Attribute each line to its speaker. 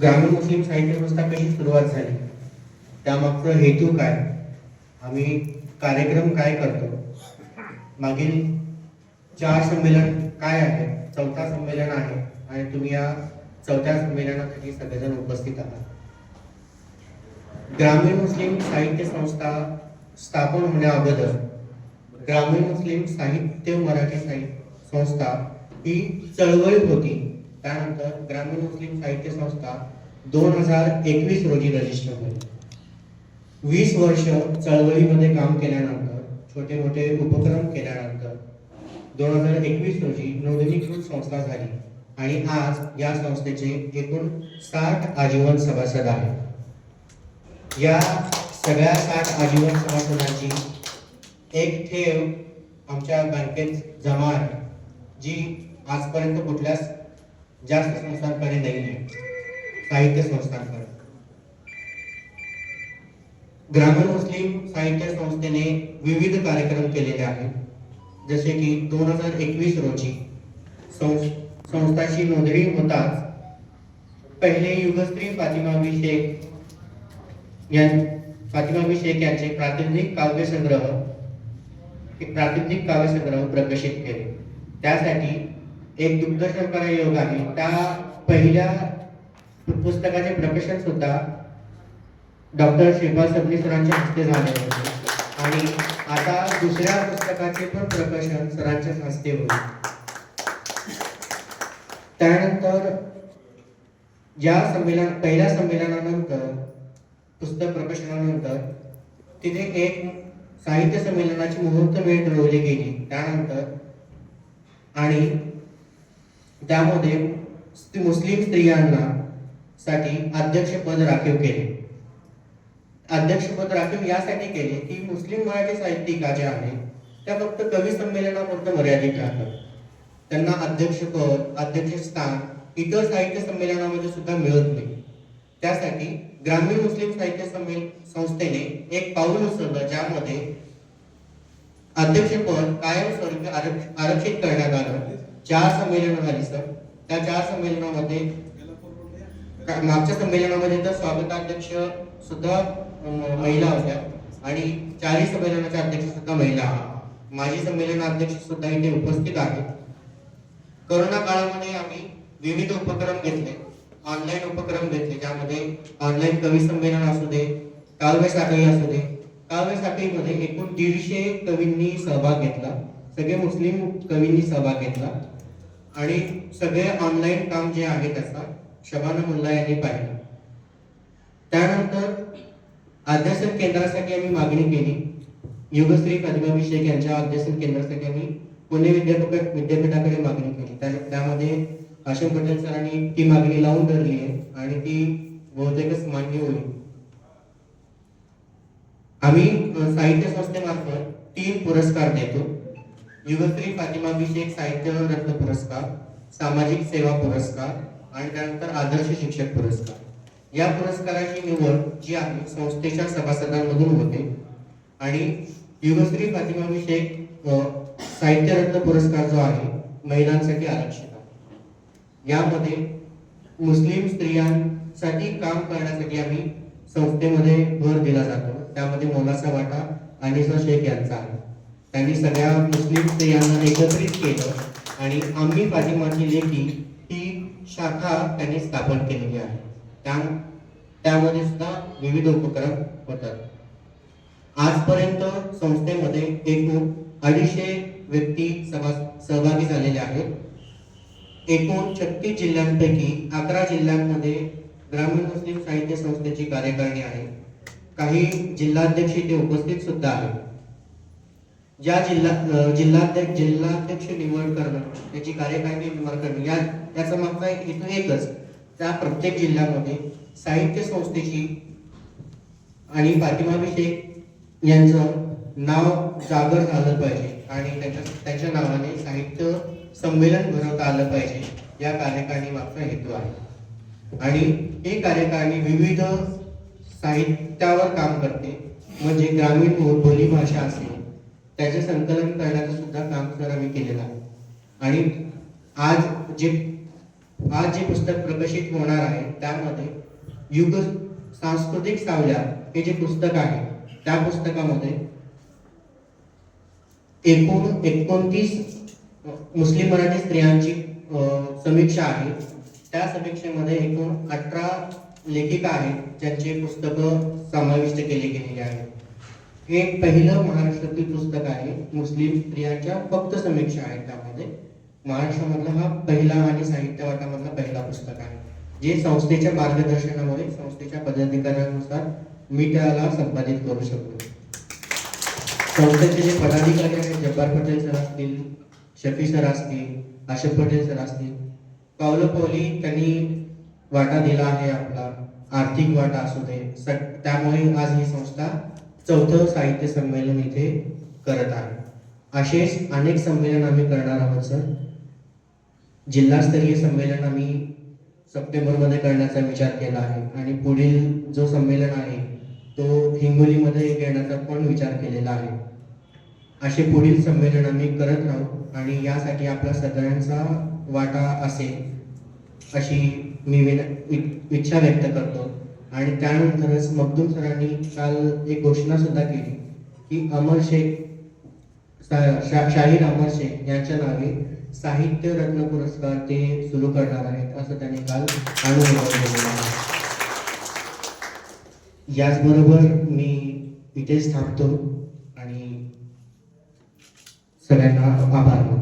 Speaker 1: ग्रामीण मुस्लिम साहित्य संस्था कशी सुरुवात झाली? त्यामागचा हेतू काय? आम्ही कार्यक्रम काय करतो? मागील चार संमेलन काय आहे? चौथा संमेलन आहे आणि तुम्ही या चौथ्या संमेलनासाठी सगळेजण उपस्थित आहात. ग्रामीण मुस्लिम साहित्य संस्था स्थापन होण्या अगोदर ग्रामीण मुस्लिम साहित्य मराठी साहित्य संस्था ही चळवळ होती. त्यानंतर ग्रामीण मुस्लिम साहित्य संस्था दोन हजार एकवीस रोजी रजिस्टर झाली वीस वर्ष चळवळीमध्ये काम केल्यानंतर छोटे मोठे उपक्रम केल्यानंतर दोन हजार एकवीस रोजी नोंदणीकृत संस्था झाली आणि आज या संस्थेचे एकूण साठ आजीवन सभासद आहेत. या सगळ्या साठ आजीवन सभासदांची एक ठेव आमच्या बँकेत जमा आहे जी आजपर्यंत कुठल्याच जास्त संस्थांकडे नाही आहे साहित्य संस्थांकडे ग्रामीण मुस्लिम साहित्य संस्थेने विविध कार्यक्रम केलेले आहेत, जसे की दोन हज़ार एकवीस रोजी संस- संस्थाची नोंदणी होताच पहिले युगस्त्री फातिमा शेख यां, फातिमा शेख यांचे प्रातिनिधिक काव्यसंग्रह प्रातिनिधिक काव्यसंग्रह प्रकाशित केले. त्यासाठी एक दुग्धशर्करा योग आहे त्या पहिल्या पुस्तकाचे प्रकाशन सुद्धा डॉक्टर श्रीपाद सबनी सरांच्या हस्ते झाले होते. आणि आता दुसऱ्या पुस्तकाचे पण प्रकाशन सरांच्या हस्ते होईल. त्यानंतर या संमेलन पहिल्या संमेलनानंतर पुस्तक प्रकाशनानंतर तिथे एक साहित्य संमेलनाची मुहूर्त वेळ ठरवली गेली. त्यानंतर आणि त्यामध्ये मुस्लिम स्त्रियांना साठी अध्यक्षपद राखीव केले. अध्यक्षपद राखीव यासाठी केले की मुस्लिम मराठी साहित्यिका ज्या आहेत त्या फक्त कवी संमेलनापुरतं मर्यादित राहतात. त्यांना अध्यक्षपद अध्यक्षस्थान इतर साहित्य संमेलनामध्ये सुद्धा मिळत नाही. त्यासाठी ग्रामीण मुस्लिम साहित्य संमेलन संस्थेने एक पाऊल उचललं ज्यामध्ये अध्यक्षपद कायमस्वरूपी आरक्षित करण्यात आलं. चार संमेलन झाली सर. त्या चार संमेलनामध्ये मागच्या संमेलनामध्ये तर स्वागताध्यक्ष सुद्धा महिला होत्या. आणि चारही संमेलनाच्या अध्यक्ष सुद्धा महिला आहेत. माजी संमेलनाध्यक्ष सुद्धा इथे उपस्थित आहेत. करोना काळामध्ये आम्ही विविध उपक्रम घेतले. ऑनलाईन उपक्रम घेतले ज्यामध्ये ऑनलाईन कवी संमेलन असू दे काव्य साखळी असू दे. काव्य साखळीमध्ये एकूण दीडशे कवींनी सहभाग घेतला. सगळे मुस्लिम कवींनी सहभाग घेतला. आणि सगळे ऑनलाईन काम जे आहे त्याचा शबाना मुल्ला यांनी पाहिलं. त्यानंतर अध्यासन केंद्रासाठी आम्ही मागणी केली. युगश्री पद्माभिषेक यांच्या अध्यासन केंद्रासाठी आम्ही पुणे विद्यापीठ विद्यापीठाकडे मागणी केली. त्या- त्यामध्ये अशोक पटेल सरांनी ती मागणी लावून धरली आहे आणि ती बहुतेकच मान्य होईल. आम्ही साहित्य संस्थेमार्फत तीन पुरस्कार देतो. युगश्री फातिमाभिषेक साहित्य रत्न पुरस्कार सामाजिक सेवा पुरस्कार आणि त्यानंतर आदर्श शिक्षक पुरस्कार. या पुरस्काराची निवड जी आहे संस्थेच्या सभासदांमधून होते. आणि युवश्री फातिमाभिषेक अ, साहित्य रत्न पुरस्कार जो आहे महिलांसाठी आरक्षित आहे. यामध्ये मुस्लिम स्त्रियांसाठी काम करण्यासाठी आम्ही संस्थेमध्ये भर दिला जातो. त्यामध्ये मोलाचा वाटा अनिसा शेख यांचा आहे. त्यांनी सगळ्या मुस्लिम स्त्रियांना एकत्रित केलं आणि आम्ही फातिमाची लेखी ही शाखा त्यांनी स्थापन केलेली आहे. त्या त्यामध्ये सुद्धा विविध उपक्रम होतात. आजपर्यंत संस्थेमध्ये एकूण अडीचशे व्यक्ती सभा सहभागी झालेले आहेत. एकूण छत्तीस जिल्ह्यांपैकी अकरा जिल्ह्यांमध्ये ग्रामीण मुस्लिम साहित्य संस्थेची कार्यकारिणी आहे. काही जिल्हाध्यक्ष इथे उपस्थित सुद्धा आहेत. ज्या जिल्हा जिल्हाध्यक्ष जिल्हाध्यक्ष निवड करणं त्याची कार्यकारिणी निवड करणं या याचा मागचा एक हेतू एकच त्या प्रत्येक जिल्ह्यामध्ये साहित्य संस्थेची आणि फातिमाभिषेक यांचं नाव जागर झालं पाहिजे आणि त्यांच्या त्यांच्या नावाने साहित्य संमेलन भरवता आलं पाहिजे या कार्यकारिणी मागचा हेतू आहे. आणि हे कार्यकारिणी विविध साहित्यावर काम करते म्हणजे ग्रामीण बोलीभाषा असेल त्याचे संकलन करण्याचं सुद्धा काम सर आम्ही केलेलं आहे. आणि आज जे आज जे पुस्तक प्रकाशित होणार आहे त्यामध्ये युग सांस्कृतिक सावल्या हे जे पुस्तक आहे त्या पुस्तकामध्ये एकूण एकोणतीस मुस्लिम मराठी स्त्रियांची समीक्षा आहे. त्या समीक्षेमध्ये एकूण अठरा लेखिका आहेत ज्यांचे पुस्तकं समाविष्ट केले गेलेले आहेत. हे पहिलं महाराष्ट्रातील पुस्तक आहे. मुस्लिम स्त्रियांच्या फक्त समीक्षा आहेत त्यामध्ये. महाराष्ट्रामधला हा पहिला आणि साहित्य वाटामधला पहिला पुस्तक आहे. जे संस्थेच्या मार्गदर्शनामुळे संस्थेच्या पदाधिकाऱ्यांनुसार मी त्याला संपादित करू शकतो. संस्थेचे जे पदाधिकारी आहेत जब्बार पटेल सर असतील शफी सर असतील आशफ पटेल सर असतील पावलोपावली त्यांनी वाटा दिला आहे आपला. आर्थिक वाटा असू दे. त्यामुळे आज ही संस्था चौथं साहित्य संमेलन इथे करत आहे. असेच अनेक संमेलन आम्ही करणार आहोत सर. जिल्हास्तरीय संमेलन आम्ही सप्टेंबरमध्ये करण्याचा विचार केला आहे आणि पुढील जो संमेलन आहे तो हिंगोलीमध्ये घेण्याचा पण विचार केलेला आहे. असे पुढील संमेलन आम्ही करत राहू आणि यासाठी आपला सगळ्यांचा वाटा असेल अशी मी विन- इ- इच्छा व्यक्त करतो. आणि त्यानंतरच मखदूम सरांनी काल एक घोषणा सुद्धा केली की अमर शेख शा- शाहीर अमर शेख यांच्या नावे साहित्य रत्न पुरस्कार ते सुरू करणार आहेत असं त्यांनी काल अनुभव याचबरोबर मी इथेच थांबतो आणि सगळ्यांना आभार.